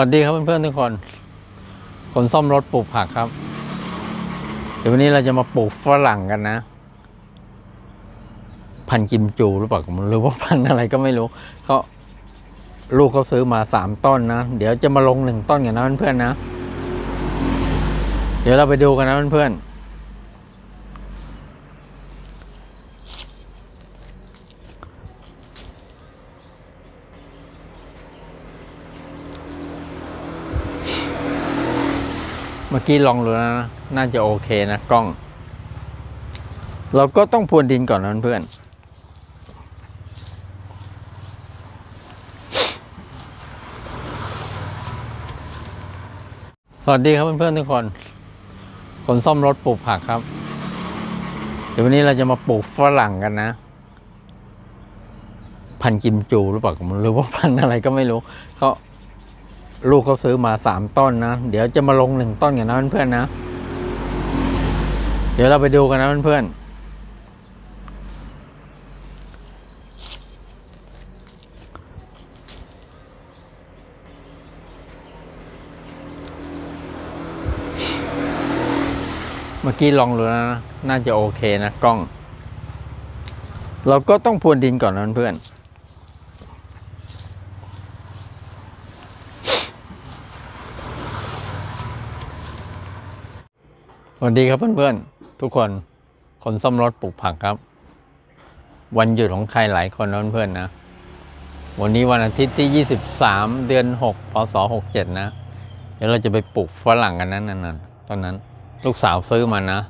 วัสดีครับเพื่อนๆทุกคน คนซ่อมรถปลูกผักครับ เดี๋ยววันนี้เราจะมาปลูกฝรั่งกันนะ พันกิมจูหรือเปล่าหรือว่าพันอะไรก็ไม่รู้เขาลูกเขาซื้อมาสามต้นนะ เดี๋ยวจะมาลงหนึ่งต้นกันนะเพื่อนๆนะ เดี๋ยวเราไปดูกันนะเพื่อนๆ เมื่อกี้ลองดูแล้วนะ น่าจะโอเคนะ กล้อง เราก็ต้องพรวนดินก่อนนะเพื่อนสวัสดีครับเพื่อนๆทุกคน คนซ่อมรถปลูกผักครับ เดี๋ยววันนี้เราจะมาปลูกฝรั่งกันนะ พันกิมจูหรือเปล่าหรือว่าพันอะไรก็ไม่รู้เขา ลูกเขาซื้อมาสามต้นนะ เดี๋ยวจะมาลงหนึ่งต้นกันนะเพื่อนๆนะ เดี๋ยวเราไปดูกันนะเพื่อนๆเมื่อกี้ลองดูแล้วนะ น่าจะโอเคนะกล้อง เราก็ต้องพรวนดินก่อนนะเพื่อนๆ สวัสดีครับเพื่อนๆทุกคนคนซ่อมรถปลูกผักครับ วันหยุดของใครหลายคนนะเพื่อนๆนะ วันนี้วันอาทิตย์ที่ 23 เดือน 6 พศ 67 นะ เดี๋ยวเราจะไปปลูกฝรั่งกันนั้นนั่นๆตอนนั้น ลูกสาวซื้อมานะ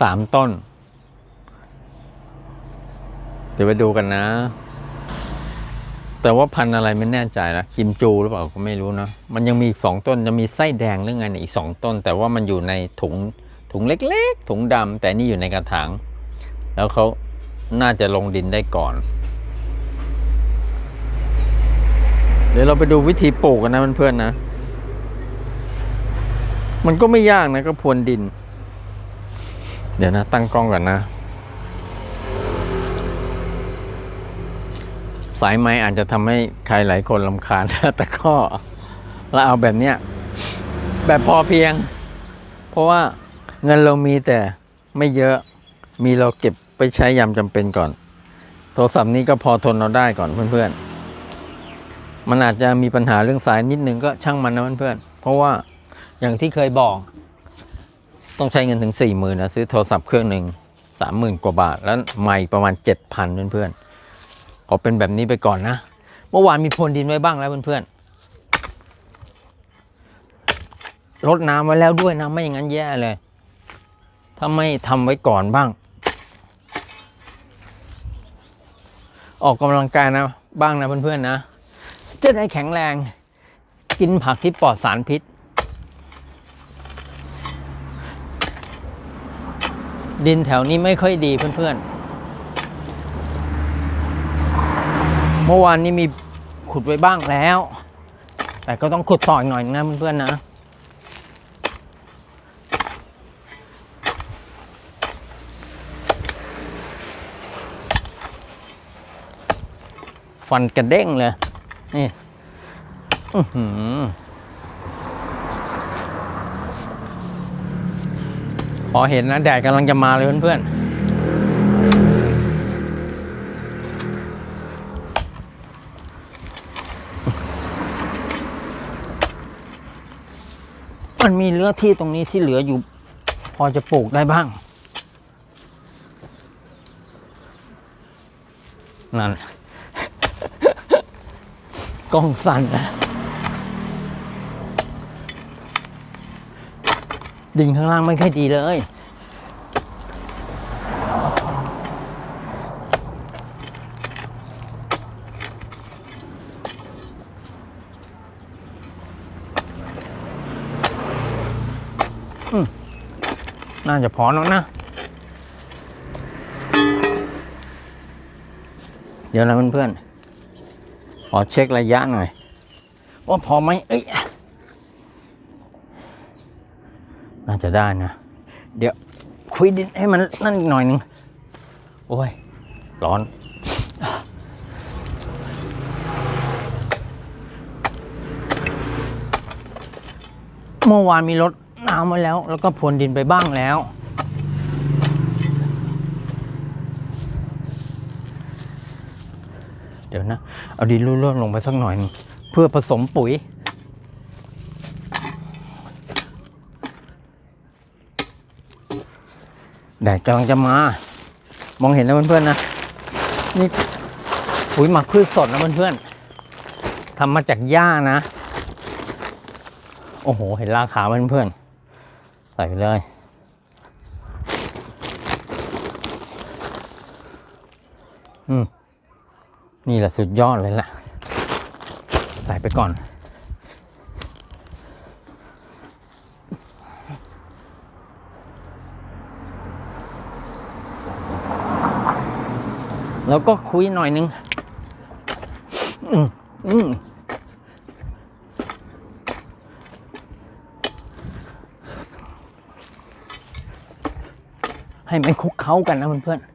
สามต้น เดี๋ยวไปดูกันนะ แต่ว่าพันธุ์อะไรไม่แน่ใจนะกิมจูหรือเปล่าก็ไม่รู้นะมันยังมีอีกสองต้นจะมีไส้แดงหรือไงเนี่ยอีกสองต้น แต่ว่ามันอยู่ในถุงถุงเล็กๆ ถุงดำแต่นี่อยู่ในกระถางแล้วเขาน่าจะลงดินได้ก่อน เดี๋ยวเราไปดูวิธีปลูกกันนะเพื่อนๆนะ มันก็ไม่ยากนะก็พรวนดิน เดี๋ยวนะตั้งกล้องก่อนนะ สายไม้อาจจะทำให้ใครหลายคนลำคาญ แต่ก็เราเอาแบบเนี้ยแบบพอเพียง เพราะว่าเงินเรามีแต่ไม่เยอะมีเราเก็บไปใช้ยามจำเป็นก่อน โทรศัพท์นี้ก็พอทนเราได้ก่อนเพื่อนๆ มันอาจจะมีปัญหาเรื่องสายนิดนึงก็ช่างมันนะเพื่อนๆ เพราะว่าอย่างที่เคยบอก ต้องใช้เงินถึงสี่หมื่นนะซื้อโทรศัพท์เครื่องหนึ่งสามหมื่นกว่าบาท แล้วใหม่ประมาณเจ็ดพันเพื่อนๆ อเป็นแบบนี้ไปก่อนนะ เมื่อวานมีพรวนดินไว้บ้างแล้วเพื่อนๆรดน้ำไว้แล้วด้วยนะไม่อย่างนั้นแย่เลย ถ้าไม่ทำไว้ก่อนบ้าง ออกกำลังกายนะบ้างนะเพื่อนๆนะจะได้แข็งแรงกินผักที่ปลอดสารพิษดินแถวนี้ไม่ค่อยดีเพื่อนๆ เมื่อวานนี้มีขุดไว้บ้างแล้ว แต่ก็ต้องขุดต่ออีกหน่อยนะเพื่อนๆนะ ฟันกระเด้งเลย นี่อือหือพอเห็นนะแดดกำลังจะมาเลยเพื่อนๆ มันมีเลือที่ตรงนี้ที่เหลืออยู่ พอจะปลูกได้บ้าง นั่น กล้องสั่นนะ ดิ่งข้างล่างไม่ค่อยดีเลย น่าจะพอแล้วนะ เดี๋ยวนะเพื่อนๆ ขอเช็คระยะหน่อย ว่าพอไหมเอ้ย น่าจะได้นะ เดี๋ยวคุยดินให้มันนั่นหน่อยหนึง โอ้ย ร้อนเมื่อวานมีรถ น้ำไว้แล้ว แล้วก็พรวนดินไปบ้างแล้ว เดี๋ยวนะ เอาดินร่วนๆลงไปสักหน่อย เพื่อผสมปุ๋ยแดดกำลังจะมา มองเห็นนะเพื่อนๆนะ นี่ปุ๋ยหมักพืชสดนะเพื่อนๆทำมาจากหญ้านะ โอ้โห เห็นราคาเพื่อนๆ ส่ไปเลยอืมนี่แหละสุดยอดเลยแหละใส่ไปก่อน แล้วก็คุยหน่อยนึง อืมอืม ให้มันคุกเข้ากันนะเพื่อนๆ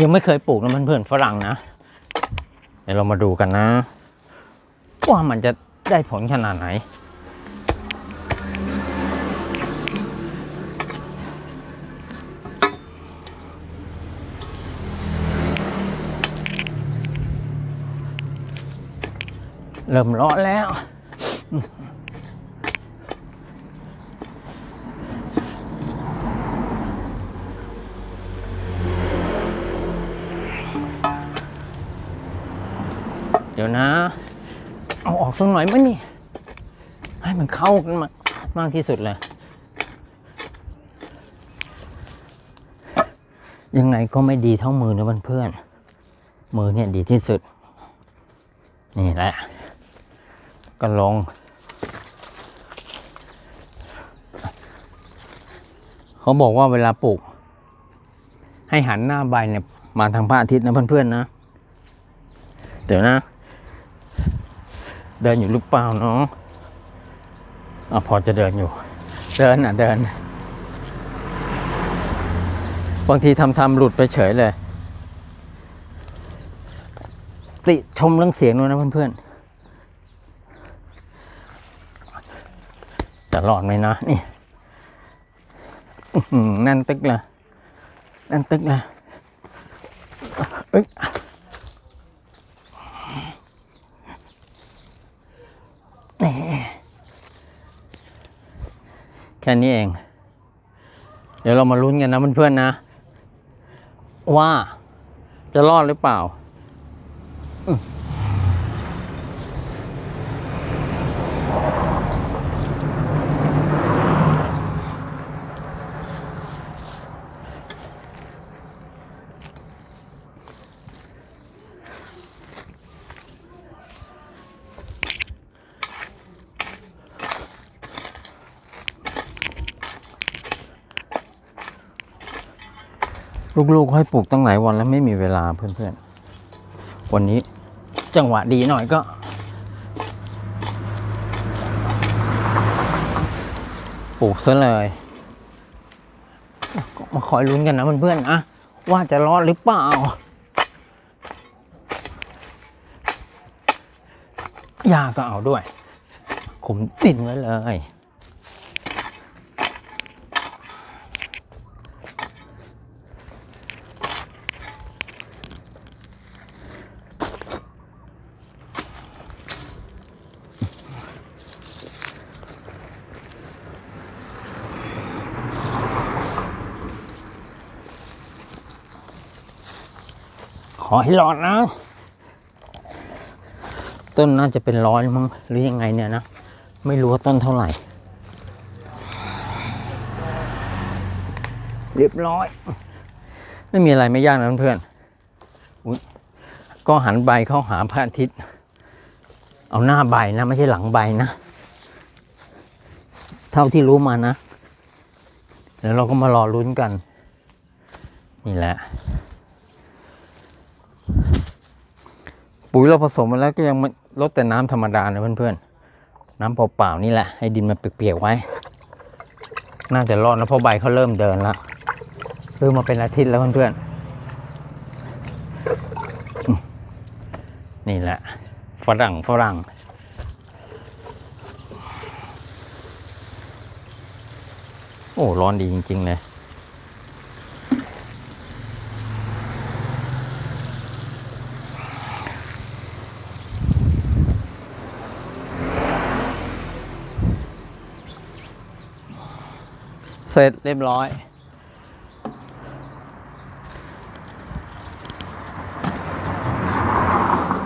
ยังไม่เคยปลูกนะเพื่อนๆฝรั่งนะเดี๋ยวเรามาดูกันนะ ว่ามันจะได้ผลขนาดไหน เริ่มร้อนแล้ว เดี๋ยวนะ เอาออกสักหน่อยมั้ยนี่ ให้มันเข้ากันมากมากที่สุดเลย ยังไงก็ไม่ดีเท่ามือนะเพื่อนๆมือเนี่ยดีที่สุด นี่แหละ ก็ลง เขาบอกว่าเวลาปลูก ให้หันหน้าใบเนี่ยมาทางพระอาทิตย์นะเพื่อนๆนะ เดี๋ยวนะ เดินอยู่หรือเปล่าเนาะอะพอจะเดินอยู่ เดินอะเดิน บางทีทำทำๆหลุดไปเฉยเลย ติชมเรื่องเสียงด้วยนะเพื่อนๆ จะรอดไหมนะนี่อื้อหือแน่นตึกลยแน่นตึกลยเอ้ยนี่แค่นี้เอง เดี๋ยวเรามาลุ้นกันนะเพื่อนๆนะ ว่าจะรอดหรือเปล่า ลูกๆให้ปลูกตั้งหลายวันแล้วไม่มีเวลาเพื่อนๆ วันนี้จังหวะดีหน่อยก็ ปลูกซะเลย มาคอยลุ้นกันนะเพื่อนๆนะว่าจะรอดหรือเปล่า ยาก็เอาด้วยขมตินไว้เลย อให้รอดนะ ต้นน่าจะเป็นร้อยมั้งหรือยังไงเนี่ยนะ ไม่รู้ว่าต้นเท่าไหร่ เรียบร้อย ไม่มีอะไรไม่ยากนะเพื่อนอก็หันใบเข้าหาพระอาทิตย์ เอาหน้าใบนะ ไม่ใช่หลังใบนะ เท่าที่รู้มานะ แล้วเราก็มารอลุ้นกัน นี่แหละ ปุ๋ยเราผสมมาแล้วก็ยังลดแต่น้ำธรรมดาเนะเพื่อนๆ น้ำเปล่าๆนี่แหละให้ดินมันเปียกๆไว้ น่าจะรอดแล้วเพราะใบเขาเริ่มเดินแล้วซื้อมาเป็นอาทิตย์แล้วเพื่อนๆ นี่แหละฝรั่งฝรั่งโอ้ร้อนดีจริง ๆ เลย เสร็จเรียบร้อย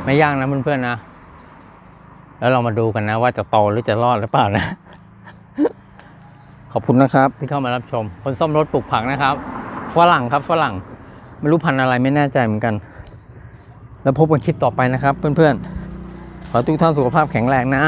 ไม่ยากนะเพื่อนๆนะ แล้วเรามาดูกันนะว่าจะโตหรือจะรอดหรือเปล่านะ ขอบคุณนะครับ ที่เข้ามารับชม คนซ่อมรถปลูกผักนะครับ ฝรั่งครับฝรั่ง ไม่รู้พันธุ์อะไรไม่แน่ใจเหมือนกัน แล้วพบกันคลิปต่อไปนะครับ เพื่อนๆ ขอให้ทุกท่านสุขภาพแข็งแรงนะ